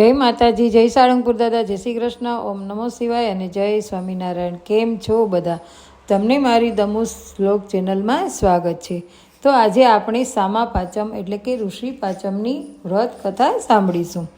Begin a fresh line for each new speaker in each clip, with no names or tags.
જય માતાજી, જય સાળંગપુર દાદા, જય શ્રી કૃષ્ણ, ઓમ નમો શિવાય અને જય સ્વામિનારાયણ. કેમ છો બધા? તમને મારી દમુસ શ્લોક ચેનલમાં સ્વાગત છે. તો આજે આપણે સામા પાંચમ એટલે કે ઋષિ પાંચમની વ્રત કથા સાંભળીશું.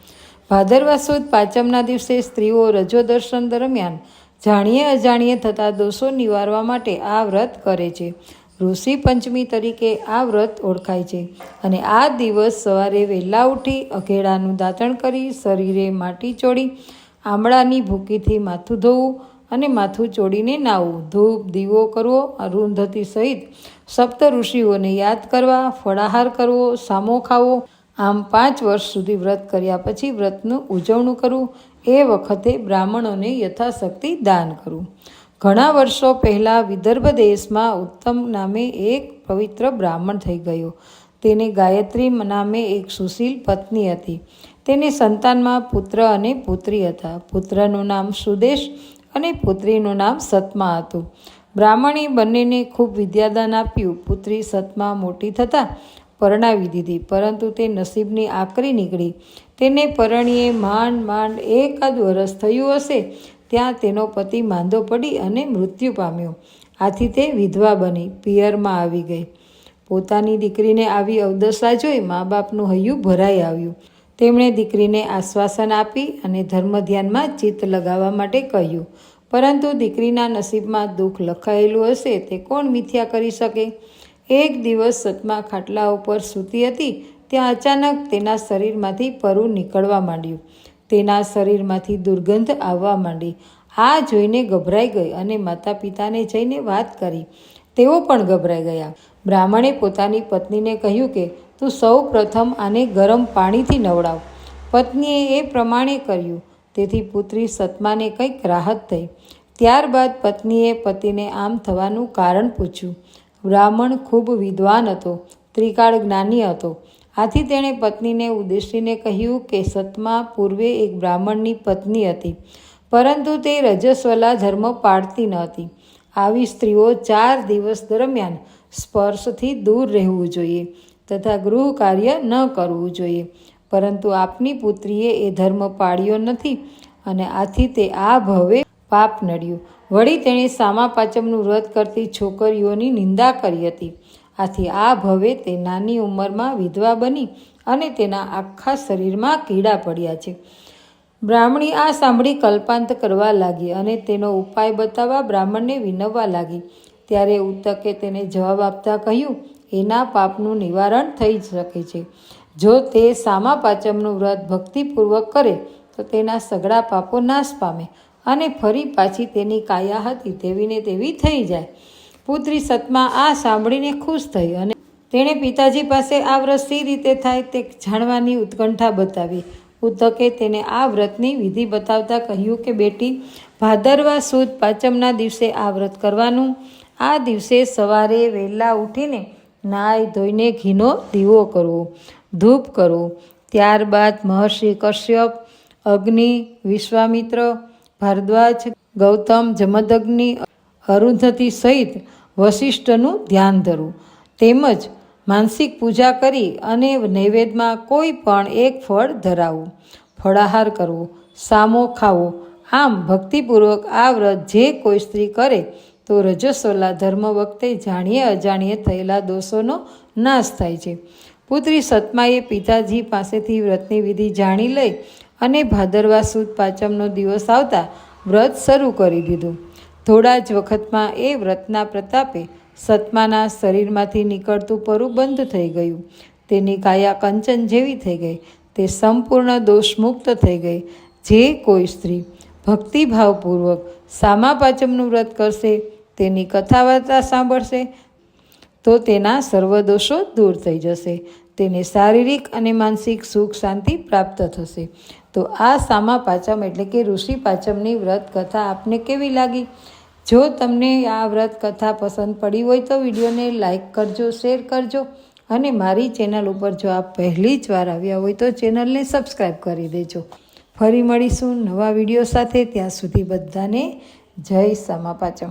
ભાદરવા સુદ પાંચમના દિવસે સ્ત્રીઓ રજો દર્શન દરમિયાન જાણીએ અજાણીએ થતા દોષો નિવારવા માટે આ વ્રત કરે છે. ઋષિ પંચમી તરીકે આ વ્રત ઓળખાય છે અને આ દિવસ સવારે વહેલા ઉઠી અઘેડાનું દાંતણ કરી શરીરે માટી ચોળી, આમળાની ભૂકીથી માથું ધોવું અને માથું ચોડીને નાહવું ધૂપ, દીવો કરવો, અરુંધતી સહિત સપ્ત ઋષિઓને યાદ કરવા, ફળાહાર કરવો, સામો ખાવો, આમ પાંચ વર્ષ સુધી વ્રત કર્યા પછી વ્રતનું ઉજવણું કરવું, એ વખતે બ્રાહ્મણોને યથાશક્તિ દાન કરવું. ઘણા વર્ષો પહેલાં વિદર્ભ દેશમાં ઉત્તમ નામે એક પવિત્ર બ્રાહ્મણ થઈ ગયો. તેને ગાયત્રી નામે એક સુશીલ પત્ની હતી. તેને સંતાનમાં પુત્ર અને પુત્રી હતા. પુત્રનું નામ સુદેશ અને પુત્રીનું નામ સતમા હતું. બ્રાહ્મણે બંનેને ખૂબ વિદ્યાદાન આપ્યું. પુત્રી સતમા મોટી થતાં પરણાવી દીધી, પરંતુ તે નસીબની આકરી નીકળી. તેને પરણીએ માંડ માંડ એકાદ વરસ થયું હશે ત્યાં તેનો પતિ માંદો પડી અને મૃત્યુ પામ્યો. આથી તે વિધવા બની, પિયરમાં આવી ગઈ. પોતાની દીકરીને આવી અવદશા જોઈ મા બાપનું હૈયું ભરાઈ આવ્યું. તેમણે દીકરીને આશ્વાસન આપી અને ધર્મ ધ્યાનમાં ચિત્ત લગાવવા માટે કહ્યું, પરંતુ દીકરીના નસીબમાં દુઃખ લખાયેલું હશે, તે કોણ મિથ્યા કરી શકે? એક દિવસ સતમા ખાટલા ઉપર સૂતી હતી, ત્યાં અચાનક તેના શરીરમાંથી પરુ નીકળવા માંડ્યું. તેના શરીરમાંથી દુર્ગંધ આવવા માંડી. આ જોઈને ગભરાઈ ગઈ અને માતા પિતાને જઈને વાત કરી. તેઓ પણ ગભરાઈ ગયા. બ્રાહ્મણે પોતાની પત્નીને કહ્યું કે, તું સૌ પ્રથમ આને ગરમ પાણીથી નવડાવ. પત્નીએ એ પ્રમાણે કર્યું. તેથી પુત્રી સતમાને કંઈક રાહત થઈ. ત્યારબાદ પત્નીએ પતિને આમ થવાનું કારણ પૂછ્યું. બ્રાહ્મણ ખૂબ વિદ્વાન હતો. ત્રિકાળ જ્ઞાની હતો. આથી તેણે પત્નીને ઉદ્દેશીને કહ્યું કે સતમા પૂર્વે એક બ્રાહ્મણની પત્ની હતી, પરંતુ તે રજસ્વલા ધર્મ પાળતી ન હતી. આવી સ્ત્રીઓ ચાર દિવસ દરમિયાન સ્પર્શથી દૂર રહેવું જોઈએ તથા ગૃહ કાર્ય ન કરવું જોઈએ. પરંતુ આપની પુત્રીએ એ ધર્મ પાળ્યો નથી અને આથી તે આ ભવે પાપ નડ્યું. વળી તેણે સામા પાચમનું વ્રત કરતી છોકરીઓની નિંદા કરી હતી. આથી આ ભવે તે નાની ઉંમરમાં વિધવા બની અને તેના આખા શરીરમાં કીડા પડ્યા છે. બ્રાહ્મણી આ સાંભળી કલ્પાંત કરવા લાગી અને તેનો ઉપાય બતાવવા બ્રાહ્મણને વિનવવા લાગી. ત્યારે ઉતકે તેને જવાબ આપતા કહ્યું, એના પાપનું નિવારણ થઈ શકે છે. જો તે સામા પાચમનું વ્રત ભક્તિપૂર્વક કરે, તો તેના સગળા પાપો નાશ પામે અને ફરી પાછી તેની કાયા હતી તેવીને તેવી થઈ જાય. પુત્રી સતમા આ સાંભળીને ખુશ થઈ અને તેણે પિતાજી પાસે આ વ્રત સી રીતે થાય તે જાણવાની ઉત્કંઠા બતાવી. ઉદ્ધકે તેને આ વ્રતની વિધિ બતાવતા કહ્યું કે, બેટી, ભાદરવા સુદ પાંચમના દિવસે આ વ્રત કરવાનું. આ દિવસે સવારે વહેલા ઉઠીને નાય ધોઈને ઘીનો દીવો કરવો, ધૂપ કરવો. ત્યારબાદ મહર્ષિ કશ્યપ, અગ્નિ, વિશ્વામિત્ર, ભારદ્વાજ, ગૌતમ, જમદગ્નિ અરુંધતી સહિત વશિષ્ઠનું ધ્યાન ધરવું તેમજ માનસિક પૂજા કરી અને નૈવેદ્યમાં કોઈ પણ એક ફળ ધરાવવું ફળાહાર કરવો, સામો ખાવો, આમ ભક્તિપૂર્વક આ વ્રત જે કોઈ સ્ત્રી કરે તો રજસ્વલા ધર્મ વખતે જાણીએ અજાણીએ થયેલા દોષોનો નાશ થાય છે. પુત્રી સતમાએ પિતાજી પાસેથી વ્રતની વિધિ જાણી લઈ અને ભાદરવા સુદ પાંચમનો દિવસ આવતા વ્રત શરૂ કરી દીધું. થોડા જ વખતમાં એ વ્રતના પ્રતાપે સતમાના શરીરમાંથી નીકળતું પરું બંધ થઈ ગયું. તેની કાયા કંચન જેવી થઈ ગઈ. તે સંપૂર્ણ દોષમુક્ત થઈ ગઈ. જે કોઈ સ્ત્રી ભક્તિભાવપૂર્વક સામા પાચમનું વ્રત કરશે, તેની કથા વાર્તા સાંભળશે, તો તેના સર્વદોષો દૂર થઈ જશે. તેને શારીરિક અને માનસિક સુખ શાંતિ પ્રાપ્ત થશે. તો આ સામા પાચમ એટલે કે ઋષિ પાચમની વ્રત કથા આપને કેવી લાગી? જો તમને આ વ્રત કથા પસંદ પડી હોય તો વિડીયોને લાઇક કરજો, શેર કરજો અને મારી ચેનલ ઉપર જો આપ પહેલી જ વાર આવ્યા હોય તો ચેનલને સબસ્ક્રાઈબ કરી દેજો. ફરી મળીશું નવા વીડિયો સાથે. ત્યાં સુધી બધાને જય સામા પાચમ.